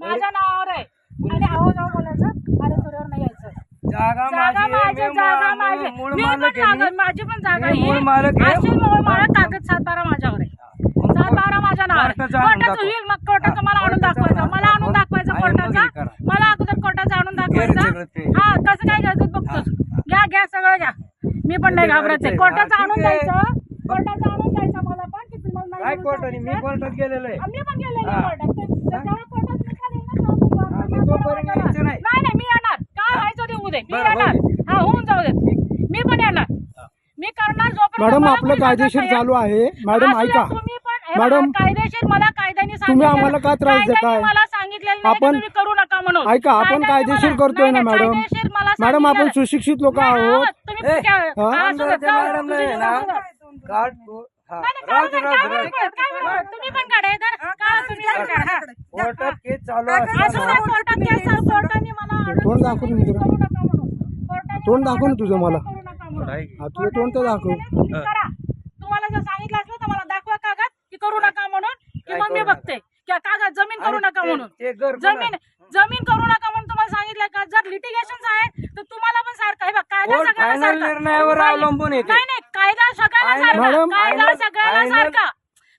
माझ्या नावावर आहे आणि आहो जाऊ बोलायचं अरे तुझ्यावर नाही यायचं जागा जागा माझी आहे, माझी मी जागा मूळ- माझी मूळ मी मालक पण आहे जागा मी. माझी पण जागा मी मूळ आहे मालक आहे. असेल मूळ मालक कागद सात बारा माझ्यावर आहे सात बारा माझ्या नावावर आहे. कोर्टाचं आणून कोर्टाचं दाखवा. होईल मग कोर्टाचं मला आणून कोर्टाचं दाखवायचं मला आणून दाखवा. दाखवायचं आणि मग हे कोर्टाचा करा. मला अगोदर कोर्टाचं आणून सगळं दाखवायचं ते. हा कसं काय घ्यायचं बघतोच घ्या घ्या सगळं घ्या मी पण नाही ते घाबरत घ्यायचंय. कोर्टाचं हा, आणून ठीक आहे. द्यायचं कोर्टाचं आणून द्यायचं मला पण की तुम्हाला नाही काय म्हणून कोर्टाने मी सांगितलं. कोर्टात गेलेलो आहे आम्ही पण गेलेले हा. ते- कोर्टात निकाल येईल ना, तेव्हा बघू आपण. हा, मग तोपर्यंत नाही यायचं नाही. नाही मी येणार काय दे मी बरं, येणार हा होऊन जाऊ दे मी पण येणार मी करणार जोपर्यंत मॅडम मला आपलं कोणी कायदेशीर नाही. चालू आहे मॅडम ऐका तुम्ही पण हे मॅडम, बघा, कायदेशीर मला कायद्याने तुम्ही आम्हाला का त्रास कायद्याने देताय? मला सांगितलेलं नाही की आपण- तुम्ही करू नका म्हणून ऐका आपण कायद्याने कायदेशीर मला- करतोय ना नाही, नाही, मॅडम कायदेशीर मला मॅडम आपण सांगितलेलं- सुशिक्षित लोक नाही, आहोत आहोत. तुम्ही ए, काय- हा? हा, असू जाऊ जाऊ हा, नाही, नाही, दे, दे, दे. पण काढा हे तर. काढा तुम्ही पण काढा, हा. कोर्टात केस चालू असू द्या, असताना कोर्टात केस चालू, कोर्टाने मला order तोंड दाखव म्हणून. कोर्टाने तोंड मला दाखव ना तुझं मला. हा, तुझं तोंड तर दाखव. तुम्हाला जर सांगितलं असलं तर मला दाखवा कागद की करू नका म्हणून की मग मी? बघते. की कागद जमीन करू नका म्हणून. जमीन जमीन करू नका म्हणून तुम्हाला सांगितलं का? जर लिटिगेशन आहे तर तुम्हाला पण सारखं हे बघ कायदा. निर्णयावर अवलंबून. नाही नाही कायदा सगळ्याला सारखा. कायदा सगळ्याला सारखा.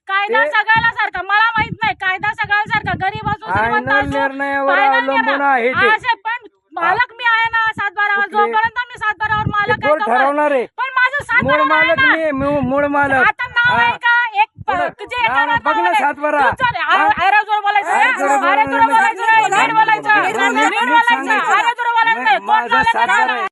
कायदा सगळ्याला सारखा. मला नाही कायदा सगळ्याला सारखा गरीब असो श्रीमंत Final असो, निर्णयावर final अवलंबून निर्णय. आहे ते. असे पण मालक मी आहे ना सात बारावर कुठले? जोपर्यंत मी सात बारावर मालक आहे तोपर्यंत- ठरवणार आहे पण माझं सात मूळ बारावर आहे मालक ना. मी मूळ- मूळ मालक आता नाव हा. आहे का एक प- बरं. तुझे नाव एका नाही. बघ ना, नावावर आहे. सातबारा. तू चल, हा? अरे- अरे जोर बोलायचं अरे? जोर अरे बोलायचं जोर नाही. बोलायचं नाही, नीट बोलायचं मी- नीट बोलायचं मी अरे जोर बोलायचं नाही माझा कोण सातबारा बोलायचं? आहे.